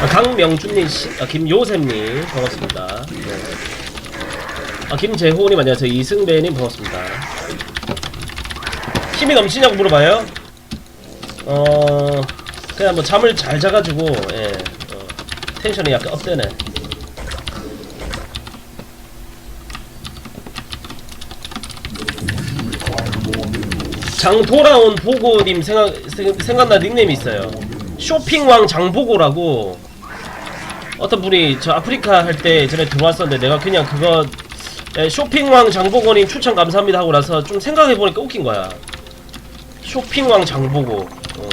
아, 강명준님, 씨, 아, 김요셉님 반갑습니다. 네. 아, 김재호님 안녕하세요. 이승배님 반갑습니다. 힘이 넘치냐고 물어봐요. 어 그냥 뭐 잠을 잘 자가지고 예, 어, 텐션이 약간 업되네. 장 돌아온 보고님 생각 생, 생각나 닉네임이 있어요. 쇼핑왕 장보고라고 어떤 분이 저 아프리카 할 때 전에 들어왔었는데 내가 그냥 그거 예, 쇼핑왕 장보고님 추천 감사합니다 하고 나서 좀 생각해 보니까 웃긴 거야. 쇼핑왕 장보고. 어.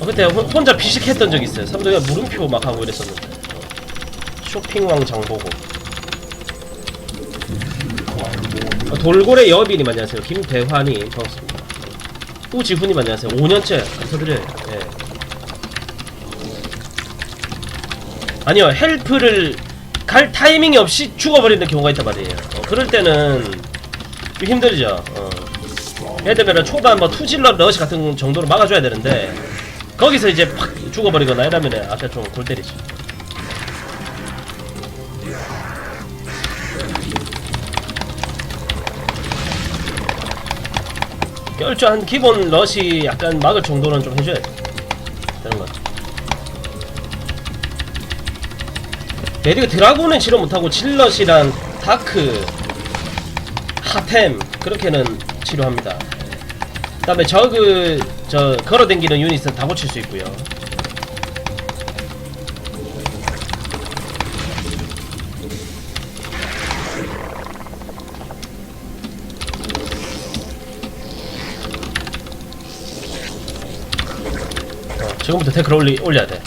어, 그때 혼, 혼자 비식했던 적 있어요. 삼성에 물음표 막 하고 이랬었는데. 어. 쇼핑왕 장보고. 어, 돌고래 여빈님 안녕하세요. 김대환님 반갑습니다. 우지훈님 안녕하세요. 5년째 감사드려요. 예. 아니요 헬프를 갈 타이밍이 없이 죽어버리는 경우가 있단 말이에요. 어, 그럴 때는 좀 힘들죠. 어. 예를 들면 초반 뭐 투질러 러시 같은 정도로 막아줘야 되는데 거기서 이제 팍 죽어버리거나 이러면 아까 좀골 때리지. 결주 한 기본 러시 약간 막을 정도는 좀 해줘야 돼. 되는 거. 메디가 드라군은 치료 못하고 질럿이랑 다크, 하템 그렇게는 치료합니다. 그 다음에 저그 저 걸어댕기는 유닛은 다 고칠 수 있고요. 어, 지금부터 태클 올리, 올려야 돼.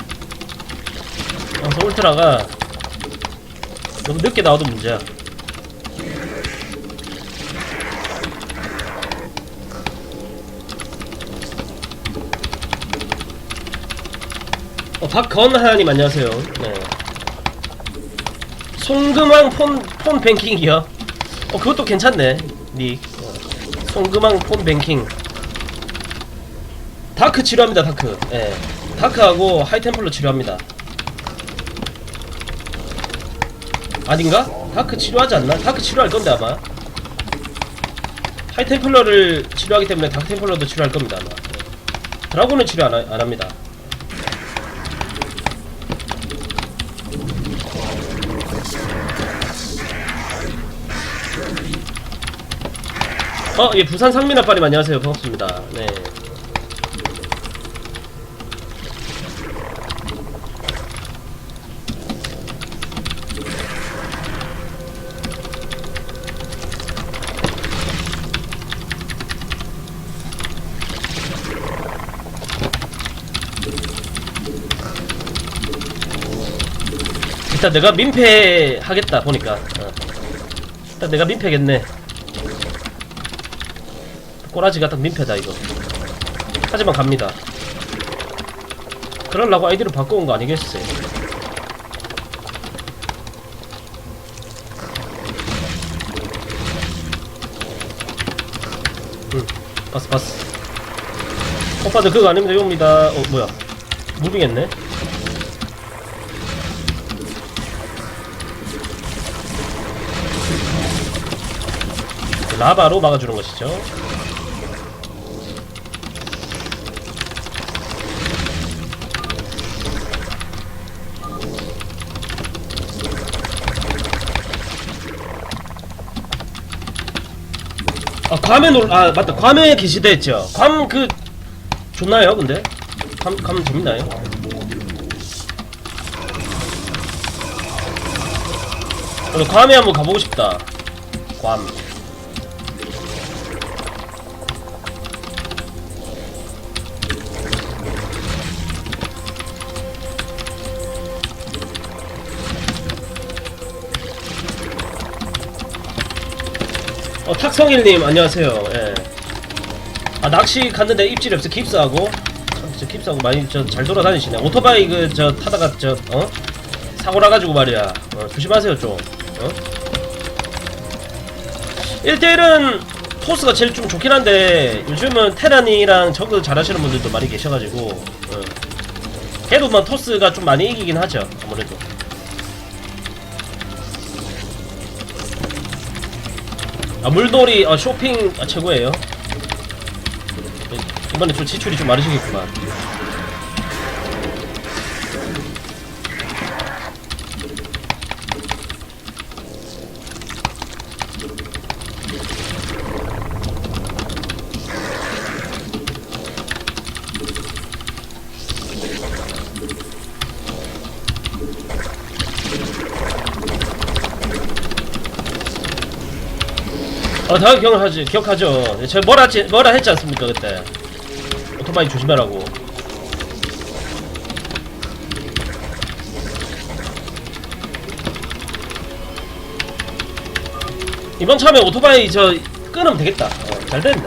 그래서 울트라가 너무 늦게 나와도 문제야. 어, 박건하님 안녕하세요. 네. 송금왕 폰, 폰 뱅킹이요? 어, 그것도 괜찮네. 닉. 어. 송금왕 폰 뱅킹. 다크 치료합니다, 다크. 예. 다크하고 하이템플러 치료합니다. 아닌가? 다크 치료하지 않나? 다크 치료할 건데, 아마. 하이템플러를 치료하기 때문에 다크템플러도 치료할 겁니다, 아마. 드라곤은 치료 안, 하- 안 합니다. 어, 예, 부산 상민 아빠님 안녕하세요. 반갑습니다. 네. 일단 내가 민폐 하겠다 보니까. 어. 일단 내가 민폐겠네. 꼬라지가 딱 민폐다 이거. 하지만 갑니다. 그럴라고 아이디를 바꿔온 거 아니겠어요? 응 봤어 봤어. 오빠들 그거 아닙니다 이겁니다. 어 뭐야? 무빙했네 라바로 막아주는 것이죠. 아 괌에 놀, 아 맞다. 괌에 계시다 했죠. 괌 그 좋나요 근데? 괌, 괌 재밌나요? 저도 괌에 한번 가보고 싶다. 괌 탁성일님 안녕하세요. 예. 아 낚시 갔는데 입질이 없어 깁스하고 참, 저 깁스하고 많이 저 잘 돌아다니시네. 오토바이 그 저 타다가 저 어? 사고 나가지고 말이야. 어, 조심하세요 좀. 어? 1대1은 토스가 제일 좀 좋긴 한데 요즘은 테란이랑 저그 잘하시는 분들도 많이 계셔가지고 어. 걔도 뭐 토스가 좀 많이 이기긴 하죠 아무래도 아 물돌이 어, 쇼핑 아, 최고예요. 이번에 좀 지출이 좀 많으시겠구만 어, 다 기억하지, 기억하죠. 제가 뭐라, 했지- 뭐라 했지 않습니까, 그때. 오토바이 조심하라고. 이번 참에 오토바이 저 끊으면 되겠다. 어, 잘 됐네.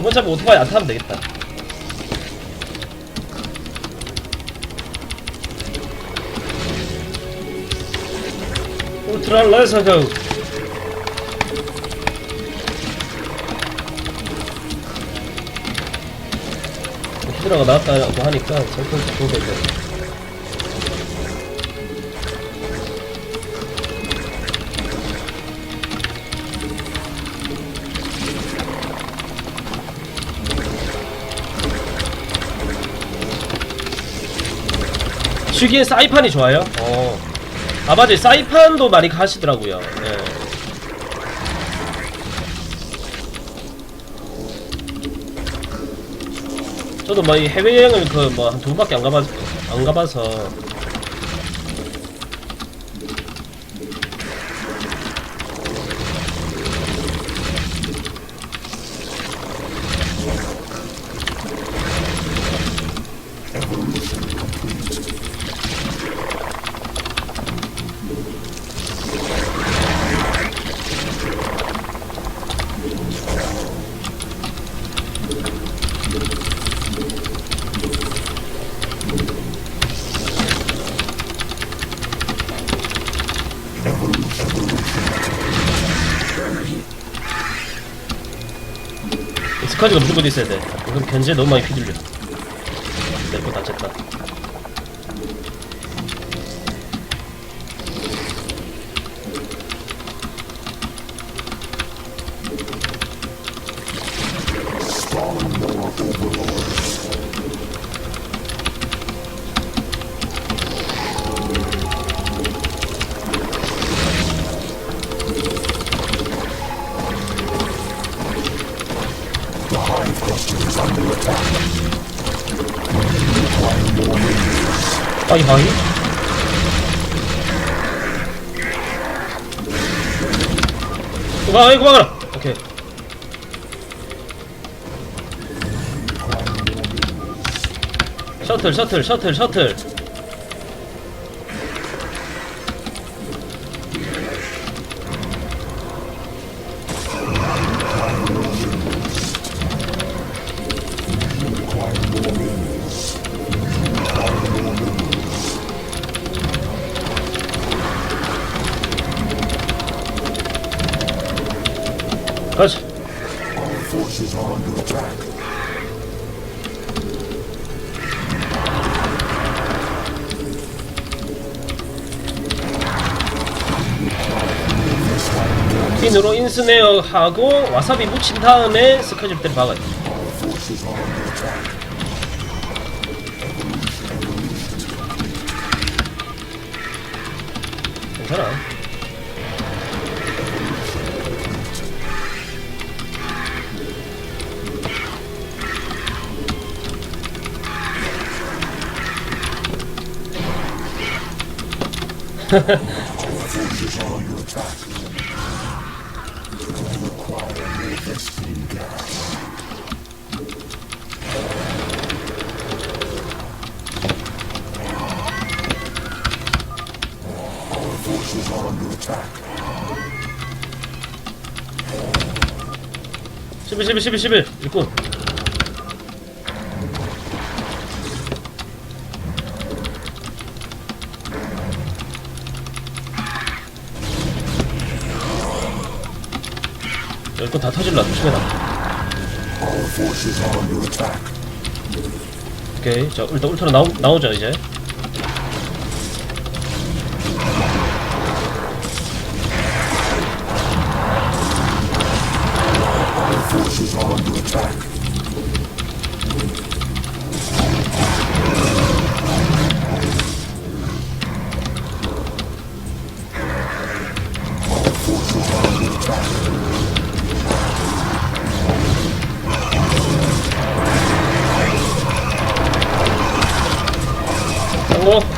이번 참에 오토바이 안 타면 되겠다. 울트라 레서고. 히드라가 나왔다고 하니까 좀 보게 돼. 주기엔 사이판이 좋아요? 어. 아, 맞아요. 사이판도 많이 가시더라고요. 네. 저도 뭐 이 해외여행을 그 뭐 한 두 번밖에 안 가봐 안 가봐서 스카지가 무조건 있어야 돼. 그럼 견제 너무 많이 휘둘려. 하이 하이. 그만, 그만. 오케이. 셔틀, 셔틀, 셔틀, 셔틀. 스네어 하고 와사비 묻힌 다음에 are under attack. 괜찮아. 11, 11, 11, 11. 일꾼. 일꾼 다 터질라 조심해라. 오케이 자 일단 울트라 나오, 나오죠 이제 성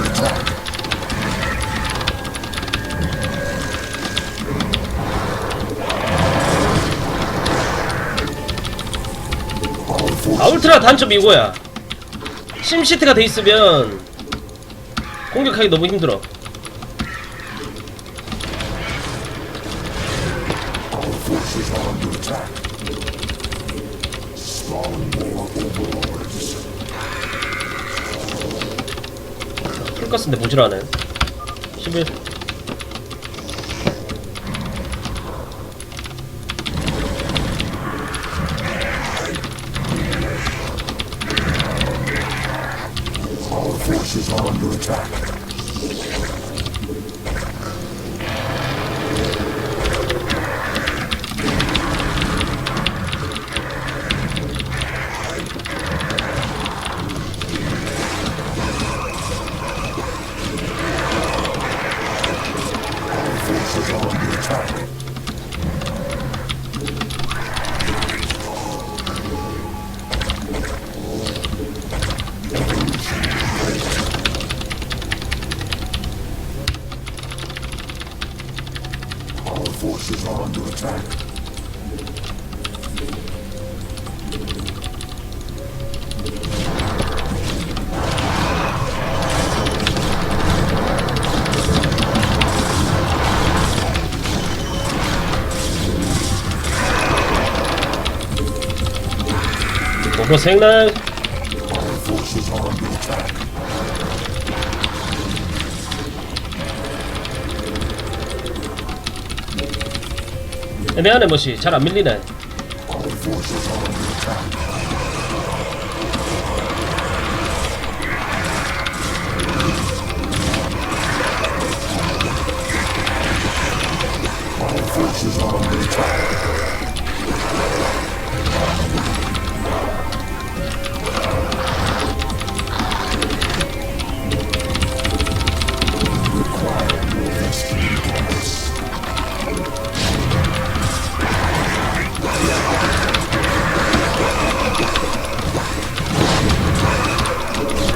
단점 이거야 심시트가 돼 있으면 공격하기 너무 힘들어 overlords. 풀가스인데 모질하네 11 고 생날 Our forces are under attack. 내 안에 뭐시 잘 안 밀리네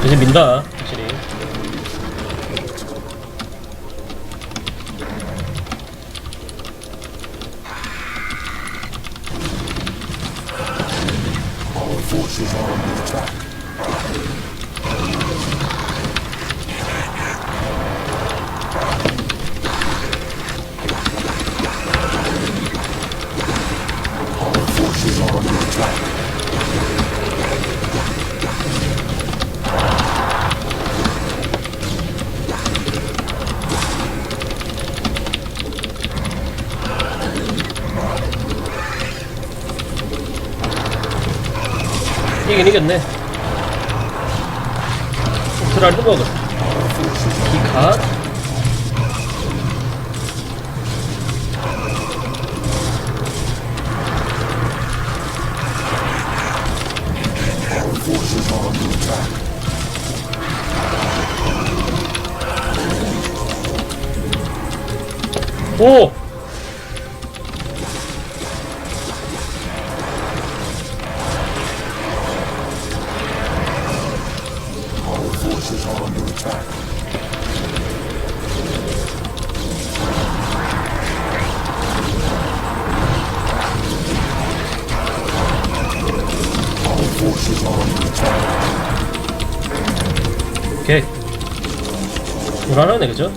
이제 민다 이긴 이겼네. 드라이드 먹어. 기카 오! 오케이. 불안하네, 그죠?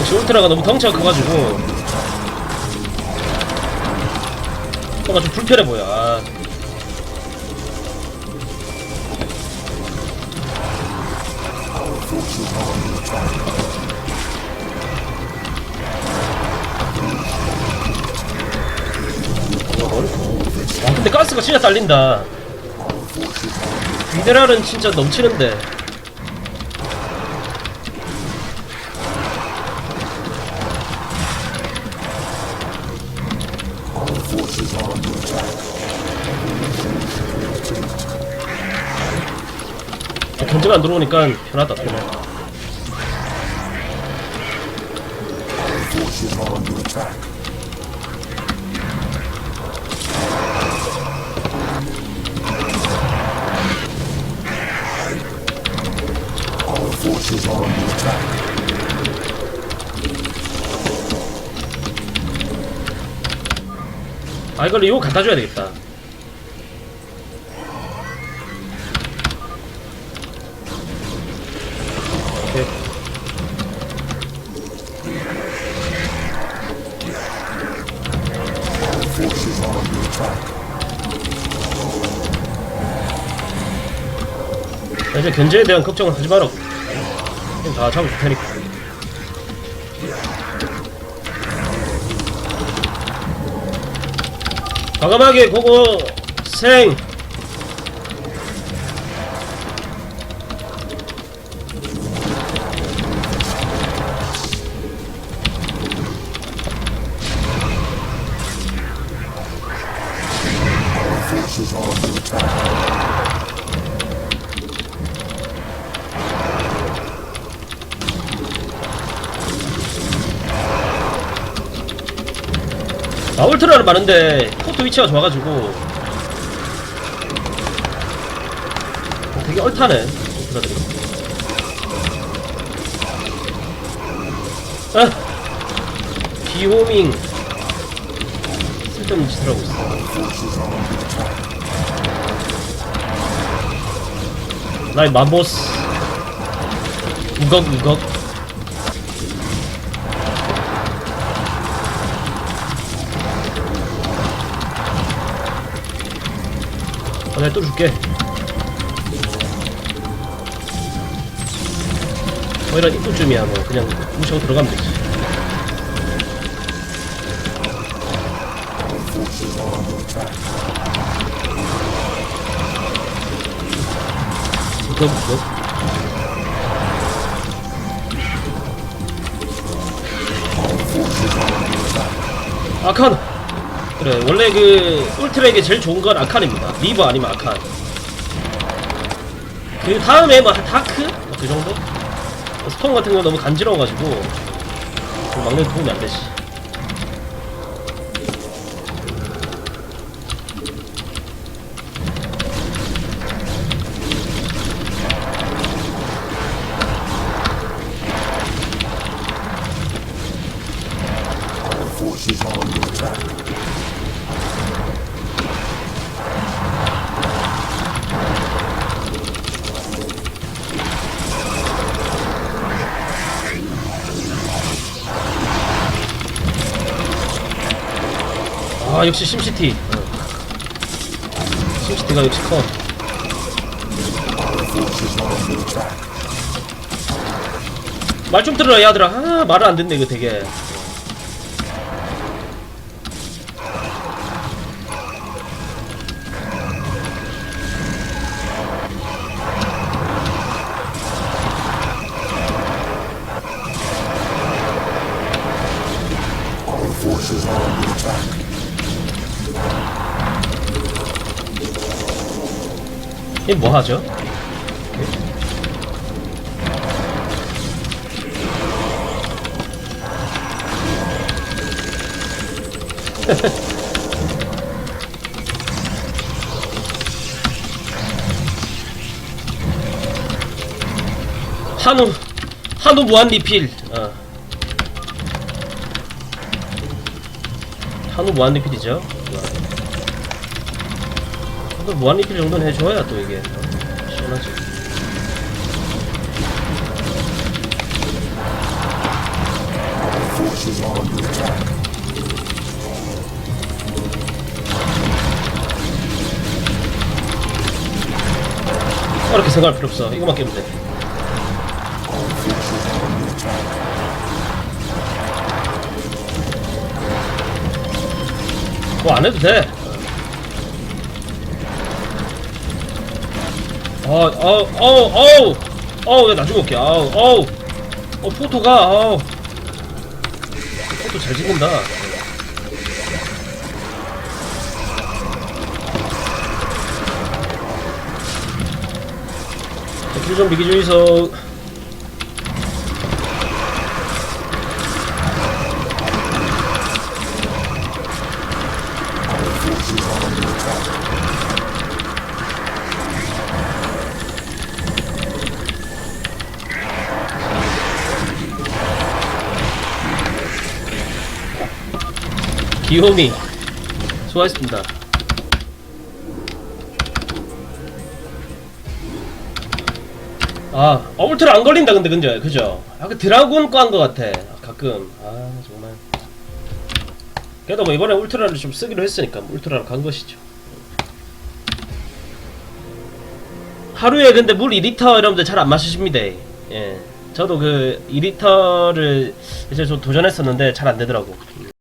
역시 울트라가 너무 덩치가 커가지고 뭔가 좀 불편해 보여 가스가 진짜 딸린다 미네랄은 진짜 넘치는데. 견제가 안 들어오니까 편하다 편해 forces are under attack. 아 이걸 이거 갖다 줘야 되겠다 오케이. Forces are under attack. 자, 이제 견제에 대한 걱정은 하지 마라 그냥 다 잡을 테니까. 과감하게 고고 생 아 울트라는 많은데 포트 위치가 좋아가지고. 되게 얼타네. 울트라들이 아! 비호밍. 쓸데없는 짓을 하고 있어. 나의 마보스. 우걱 우걱 내가 또 줄게 뭐 이런 입구쯤이야 뭐 그냥 무시하고 들어가면 되지 under attack. 아칸 그래 원래 그 울트라에게 제일 좋은 건 아칸입니다. 리버 아니면 아칸. 그 다음에 뭐 다크? 뭐 그 정도? 스톤 같은 건 너무 간지러워가지고 좀 막는 데 도움이 안 되지 아 역시 심시티 어. 심시티가 역시 커. 말 좀 들어라 야들아 아 말을 안 듣네 이거 되게 이뭐 하죠? 한우 한우 무한 리필 어. 한우 무한 리필이죠 한우 무한 리필 정도는 해줘야 또 이게 어, 시원하지 attack. 어렵게 생각할 필요 없어 이거만 깨면 돼. 뭐 안 해도 돼. 어, 어, 어, 어, 어, 왜 나중에 올게. 아우, 어우, 어, 포토가, 아우, 포토 잘 찍는다. 필좀 비기주의서 귀요미 수고하셨습니다. 아, 어, 울트라 안 걸린다 근데 근데 그죠? 아까 드라군 거한거 같아. 가끔 아 정말. 그래도 뭐 이번에 울트라를 좀 쓰기로 했으니까 뭐 울트라로 간 것이죠. 하루에 근데 물 2리터 여러분들 잘 안 마시십니다. 예. 저도 그 2리터를 이제 좀 도전했었는데 잘 안 되더라고. 음.